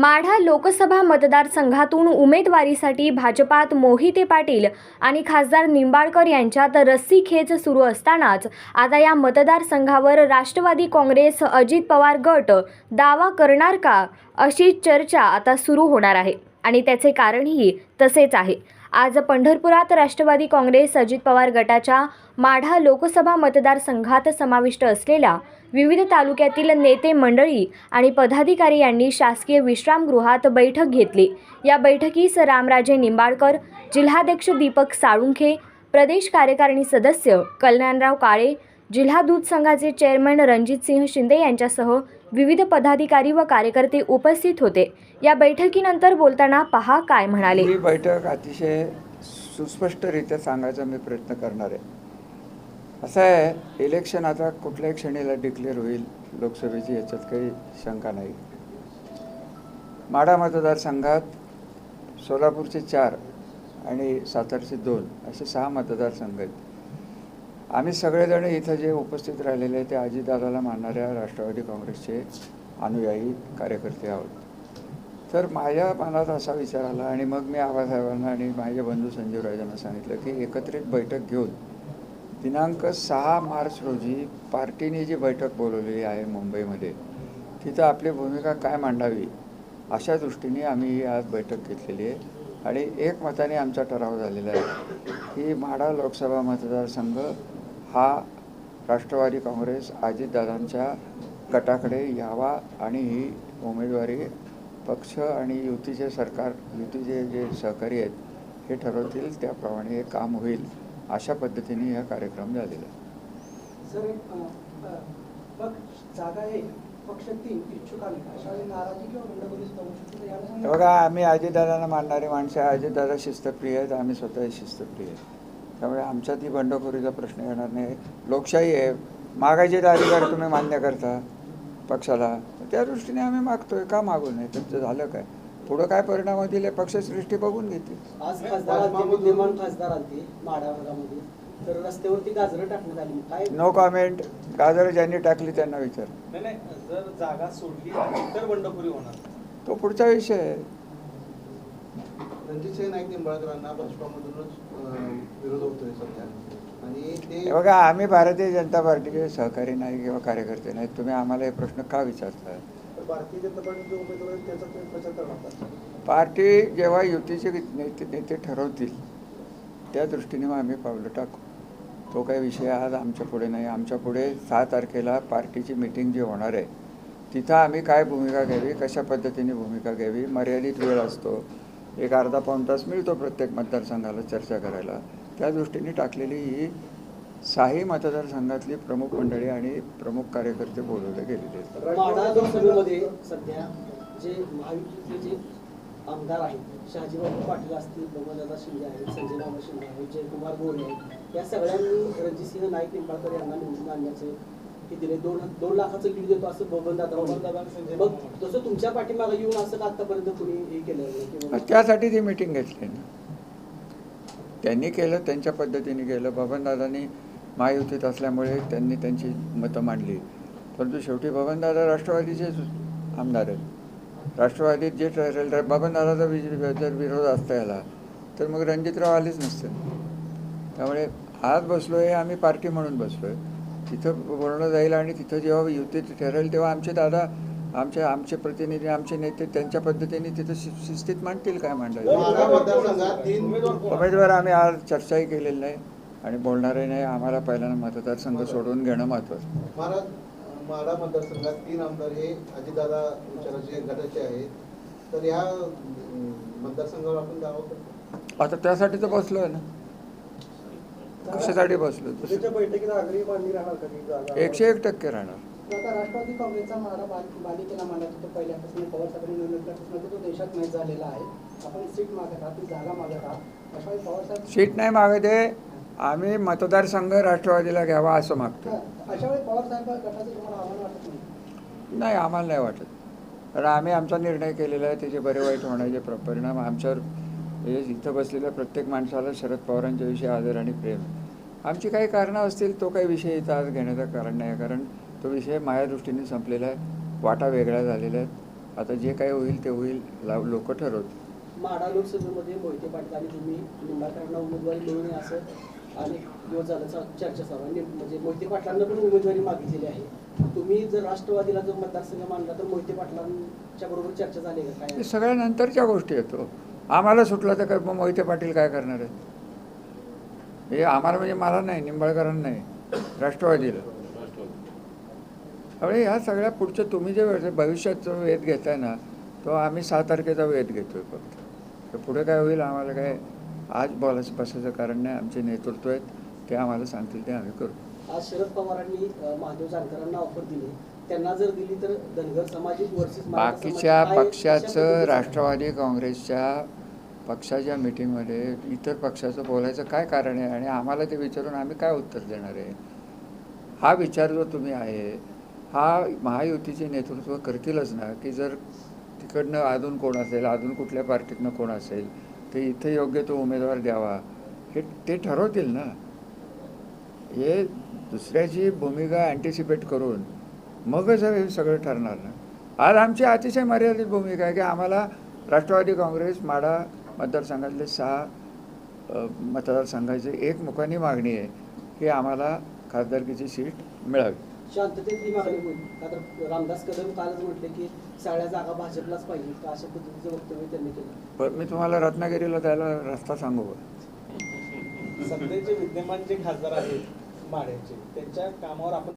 माढा लोकसभा मतदारसंघातून उमेदवारीसाठी भाजपात मोहिते पाटील आणि खासदार निंबाळकर यांच्यात रस्सीखेच सुरू असतानाच आता या मतदारसंघावर राष्ट्रवादी काँग्रेस अजित पवार गट दावा करणार का अशी चर्चा आता सुरू होणार आहे. आणि त्याचे कारणही तसेच आहे. आज पंढरपुरात राष्ट्रवादी काँग्रेस अजित पवार गटाच्या माढा लोकसभा मतदारसंघात समाविष्ट असलेल्या विविध तालुक्यातील नेते मंडळी आणि पदाधिकारी यांनी शासकीय विश्रामगृहात बैठक घेतली. या बैठकीस रामराजे निंबाळकर जिल्हाध्यक्ष दीपक साळुंखे प्रदेश कार्यकारिणी सदस्य कल्याणराव काळे जिल्हा दूध संघाचे चेअरमन रणजितसिंह शिंदे यांच्यासह विविध पदाधिकारी व कार्यकर्ते उपस्थित होते. या बैठकीनंतर बोलताना पहा काय म्हणाले. ही बैठक अतिशय सुस्पष्टरित्या सांगायचा मी प्रयत्न करणार आहे. असं आहे इलेक्शन आता कुठल्याही क्षणीला डिक्लेअर होईल लोकसभेची याच्यात काही शंका नाही. माडा मतदारसंघात सोलापूरचे चार आणि सातारचे दोन असे सहा मतदारसंघ आहेत. आम्ही सगळेजण इथं जे उपस्थित राहिलेले आहे ते अजितदादाला मानणाऱ्या राष्ट्रवादी काँग्रेसचे अनुयायी कार्यकर्ते आहोत. तर माझ्या मनात असा विचार आला आणि मग मी आबासाहेबांना आणि माझे बंधू संजीव राजांना सांगितलं की एकत्रित बैठक घेऊन दिनांक सहा मार्च रोजी पार्टीने जी बैठक बोलवलेली आहे मुंबईमध्ये तिथं आपली भूमिका काय मांडावी अशा दृष्टीने आम्ही ही आज बैठक घेतलेली आहे. आणि एक मताने आमचा ठराव झालेला आहे की माढा लोकसभा मतदारसंघ हा राष्ट्रवादी काँग्रेस अजितदादांच्या गटाकडे यावा आणि ही उमेदवारी पक्ष आणि युतीचे सरकार युतीचे जे सहकारी आहेत हे ठरवतील त्याप्रमाणे हे काम होईल अशा पद्धतीने हा कार्यक्रम झालेला आहे. बघा आम्ही अजितदादांना मानणारी माणसं आहे अजितदादा शिस्तप्रिय आहेत. आम्ही स्वतः शिस्तप्रिय आहेत. त्यामुळे आमच्यात ही बंडखोरीचा प्रश्न येणार नाही. लोकशाही आहे. मागायचे अधिकार तुम्ही मान्य करता पक्षाला. त्या दृष्टीने आम्ही मागतोय. का मागू नये? तुमचं झालं काय? पुढं काय परिणाम होतील हे पक्षसृष्टी बघून घेतील. आज खासदार आलते विद्यमान खासदार आलते माढा भागामध्ये. तर रस्त्यावरती गाजरं टाकण्यात आली. मग काय? नो कॉमेंट गाजर ज्यांनी टाकली त्यांना विचार. नाही नाही. जर जागा सोडली तर बंडखोरी होणार. तो पुढचा विषय आहे. रणजितसिंह नाईक निंबाळकरांना भाजपामधूनच अं, विरोध होतोय सध्या. आणि ते हे बघा आम्ही भारतीय जनता पार्टीचे सहकारी नाही किंवा कार्यकर्ते नाहीत. तुम्ही आम्हाला हे प्रश्न का विचारता भारतीय जनता पार्टीचे उमेदवार आहेत त्याचा तुम्ही प्रचार करणार पार्टी जेव्हा युतीचे नेते नेते ठरवतील त्या दृष्टीने मग आम्ही पावलं टाकू. तो काही विषय आज आमच्या पुढे नाही. आमच्या पुढे सहा तारखेला पार्टीची मिटिंग जी होणार आहे तिथं आम्ही काय भूमिका घ्यावी कशा पद्धतीने भूमिका घ्यावी मर्यादित वेळ असतो एक अर्धा पाऊन तास मिळतो प्रत्येक मतदारसंघाला चर्चा करायला. त्या दृष्टीने टाकलेली ही साही मतदारसंघातली प्रमुख मंडळी आणि प्रमुख कार्यकर्ते बोलवले गेलेले आहेत. सध्या जे महायुतीचे जे आमदार आहेत शहाजीबाबू पाटील असतील बबनदादा शिंदे आहेत संजय बाबा शिंदे आहेत जयकुमार गोरे आहेत या सगळ्यांनी रणजितसिंह नाईक निंबाळकर यांना निवडून आणण्याचे हे दिले. दोन दोन लाखाचं लीड देतो असं बबनदादा म्हणले. मग जसं तुमच्या पाठीमागे येऊन असं का आतापर्यंत कुणी हे केलं त्यासाठी ती मिटिंग घेतली ना. त्यांनी केलं त्यांच्या पद्धतीने केलं. बबनदादांनी महायुतीत असल्यामुळे त्यांनी त्यांची मतं मांडली. परंतु शेवटी बबनदादा राष्ट्रवादीचेच आमदार आहेत. राष्ट्रवादीत जे ठरेल तर बबनदादाचा विज- जर विरोध असता याला तर मग रणजितराव आलेच नसते त्यामुळे आज बसलो आहे आम्ही पार्टी म्हणून बसलो आहे तिथं बोलणं जाईल आणि तिथं जेव्हा युतीत ठरेल तेव्हा आमचे दादा आमचे आमचे प्रतिनिधी आमचे नेते त्यांच्या पद्धतीने तिथं शिस्तीत मांडतील काय मांडायचं? उमेदवार आम्ही आज चर्चाही केलेली नाही आणि बोलणारही नाही. आम्हाला पहिल्यांदा मतदारसंघ सोडवून घेणं महत्त्वाचं. माढा माढा मतदारसंघात तीन आमदार हे अजितदादा विचाराचे गटाचे आहेत. तर या अं, मतदारसंघावर आपण दावा करतो. आता त्यासाठी तर बसलो आहे ना. कशासाठी बसलो? त्याच्या बैठकीत आग्रही मांडणी राहणार का ती जागा? एकशे एक टक्के राहणार. आता राष्ट्रवादी काँग्रेसचा बाल- बालिकेला होतो पहिल्यापासून पवार साहेबांनी निवडणुकीपासून तो देशात माहीत झालेला आहे. आपण सीट मागत आहात ती जागा मागत आहात पवार साहेब सीट नाही मागते आम्ही मतदारसंघ राष्ट्रवादीला घ्यावा असं मागतो अशा वेळी पवार साहेब गटाचं तुम्हाला आव्हान वाटत नाही? नाही आम्हाला नाही वाटत. कारण आम्ही आमचा निर्णय केलेला आहे. त्याचे बरे वाईट होण्याचे प्र- परिणाम आमच्यावर हे इथं बसलेल्या प्रत्येक माणसाला शरद पवारांच्या विषयी आदर आणि प्रेम. आहे. आमची काही कारणं असतील तो काही विषय इथं आज घेण्याचं कारण नाही कारण तो विषय माझ्या दृष्टीने संपलेला आहे. वाटा वेगळ्या झालेल्या आहेत. आता जे काही होईल ते होईल लोक ठरवतील माढा लोकसभेमध्ये मोहिते पाटील आणि तुम्ही निंबाळकरांना उमेदवारी असं अनेक दिवस झालं चा- चर्चा चालू आहे. म्हणजे मोहिते पाटलांना पण उमेदवारी मागितलेली आहे. तुम्ही जर राष्ट्रवादीला जर मतदारसंघ मानला तर मोहिते पाटलांच्या बरोबर चर्चा झाली का? काय? सगळ्या नंतरच्या गोष्टी येतो आम्हाला सुटलं तर काय मग मोहिते पाटील काय करणार आहेत? हे आम्हाला म्हणजे मला नाही निंबाळकरांना नाही राष्ट्रवादीला. त्यामुळे ह्या सगळ्या पुढच्या तुम्ही जे वेळ- भविष्याचा वेध घेताय ना तो आम्ही सहा तारखेचा वेध घेतोय फक्त. तर पुढे काय होईल आम्हाला काय आज बोलायचं बसायचं कारण नाही आमचे नेतृत्व आहेत ते आम्हाला सांगतील ते आम्ही करू. आज शरद पवारांनी महादेव जानकरांना ऑफर दिली. त्यांना जर दिली तर धनगर समाज बाकीच्या पक्षाचं राष्ट्रवादी काँग्रेसच्या पक्षाच्या मीटिंगमध्ये इतर पक्षाचं बोलायचं काय कारण आहे आणि आम्हाला ते विचारून आम्ही काय उत्तर देणार आहे? हा विचार जो तुम्ही आहे हा महायुतीचे नेतृत्व करतीलच ना? की जर तिकडनं अजून कोण असेल अजून कुठल्या पार्टीतनं कोण असेल ते इथे योग्य तो उमेदवार द्यावा हे ते ठरवतील ना? हे दुसऱ्याची भूमिका अँटिसिपेट करून मगच हे सगळं ठरणार ना? आज आमची अतिशय मर्यादित भूमिका आहे की आम्हाला राष्ट्रवादी काँग्रेस माडा मतदारसंघातले सहा मतदारसंघाची एक मुखानी मागणी आहे की आम्हाला खासदारकीची सीट मिळावी. शांततेत ही मागणी होईल. का तर रामदास कदम कालच म्हटले की सगळ्या जागा भाजपलाच पाहिजे. का अशा पद्धतीचं वक्तव्य त्यांनी केलं. पण मी तुम्हाला रत्नागिरीला जायला रस्ता सांगू? सध्याचे विद्यमान जे खासदार आहेत माड्याचे त्यांच्या कामावर आपण